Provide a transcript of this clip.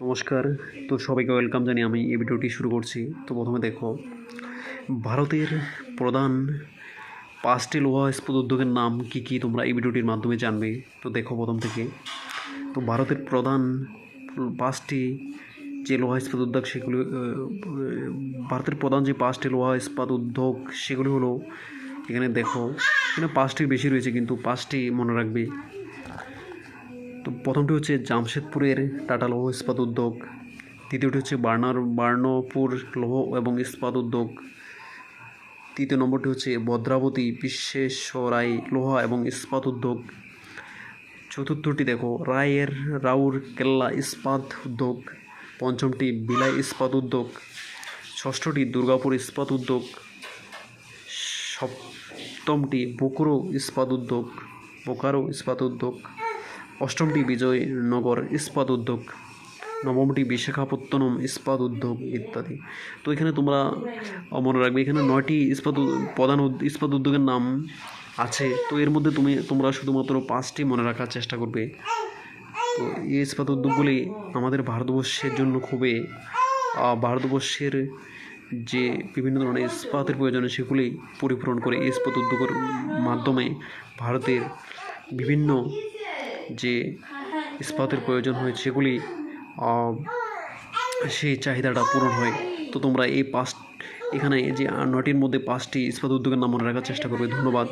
নমস্কার। তো সবাইকে ওয়েলকাম জানি আমি এই ভিডিওটি শুরু করছি। তো প্রথমে দেখো, ভারতের প্রধান পাঁচটি লোহা ইস্পাত উদ্যোগের নাম কি কি তোমরা এই ভিডিওটির মাধ্যমে জানবে? তো দেখো প্রথম থেকে। তো ভারতের প্রধান পাঁচটি যে লোহা ইস্পাত উদ্যোগ সেগুলি ভারতের প্রধান যে পাঁচটি লোহা ইস্পাত উদ্যোগ সেগুলি হলো, এখানে দেখো, এখানে পাঁচটির বেশি রয়েছে কিন্তু পাঁচটি মনে রাখবে। তো প্রথমটি হচ্ছে জামশেদপুরের টাটা লৌহ ইস্পাত উদ্যোগ। দ্বিতীয়টি হচ্ছে বার্নার বার্নপুর লৌহ এবং ইস্পাত উদ্যোগ। তৃতীয় নম্বরটি হচ্ছে ভদ্রাবতী বিশ্বেশ্বরাই লোহা এবং ইস্পাত উদ্যোগ। চতুর্থটি দেখো, রায়ের রাউর কেল্লা ইস্পাত উদ্যোগ। পঞ্চমটি বিলাই ইস্পাত উদ্যোগ। ষষ্ঠটি দুর্গাপুর ইস্পাত উদ্যোগ। সপ্তমটি বোকরো ইস্পাত উদ্যোগ। বোকারো ইস্পাত উদ্যোগ। অষ্টমটি বিজয়নগর ইস্পাত উদ্যোগ নবমটি বিশাখাপত্তনম ইস্পাত উদ্যোগ ইত্যাদি। তো এখানে তোমরা মনে রাখবে, এখানে নয়টি ইস্পাত প্রধান ইস্পাত উদ্যোগের নাম আছে। তো এর মধ্যে তুমি, তোমরা শুধুমাত্র পাঁচটি মনে রাখার চেষ্টা করবে। তো এই ইস্পাত উদ্যোগগুলি আমাদের ভারতবর্ষের জন্য খুবই ভারতবর্ষের যে বিভিন্ন ধরনের ইস্পাতের প্রয়োজন সেগুলি পরিপূরণ করে ইস্পাত উদ্যোগের মাধ্যমে ভারতের বিভিন্ন যে ইস্পাতের প্রয়োজন হয় সেগুলি সেই চাহিদাটা পূরণ হয়। তো তোমরা এই পাঁচ, এখানে যে নটির মধ্যে পাঁচটি ইস্পাত উদ্যোগের নাম মনে রাখার চেষ্টা করবে। ধন্যবাদ।